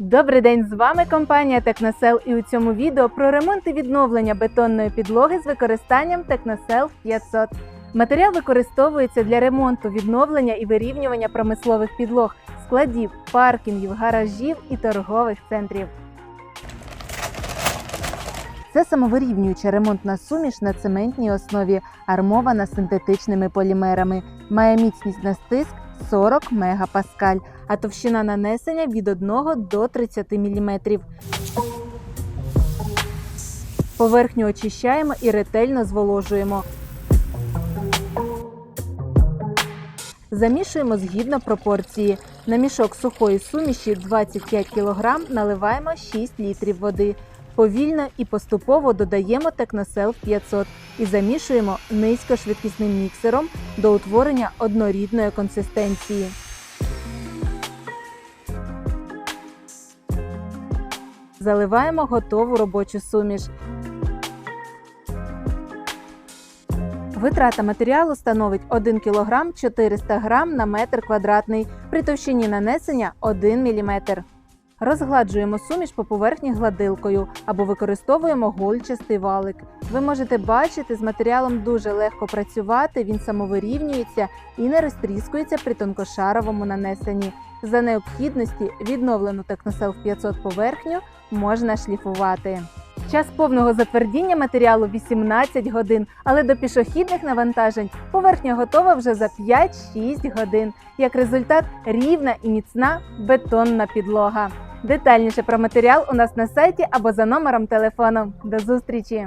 Добрий день, з вами компанія Техносел і у цьому відео про ремонт і відновлення бетонної підлоги з використанням Техносел 500. Матеріал використовується для ремонту, відновлення і вирівнювання промислових підлог, складів, паркінгів, гаражів і торгових центрів. Це самовирівнююча ремонтна суміш на цементній основі, армована синтетичними полімерами. Має міцність на стиск 40 мегапаскаль, а товщина нанесення від 1 до 30 мм. Поверхню очищаємо і ретельно зволожуємо. Замішуємо згідно пропорції. На мішок сухої суміші 25 кг наливаємо 6 літрів води. Повільно і поступово додаємо Техносел 500 і замішуємо низькошвидкісним міксером до утворення однорідної консистенції. Заливаємо готову робочу суміш. Витрата матеріалу становить 1 кг 400 г на метр квадратний при товщині нанесення 1 мм. Розгладжуємо суміш по поверхні гладилкою або використовуємо гольчастий валик. Ви можете бачити, з матеріалом дуже легко працювати, він самовирівнюється і не розтріскується при тонкошаровому нанесенні. За необхідності відновлену Техносел 500 поверхню можна шліфувати. Час повного затвердіння матеріалу 18 годин, але до пішохідних навантажень поверхня готова вже за 5-6 годин. Як результат, рівна і міцна бетонна підлога. Детальніше про матеріал у нас на сайті або за номером телефону. До зустрічі!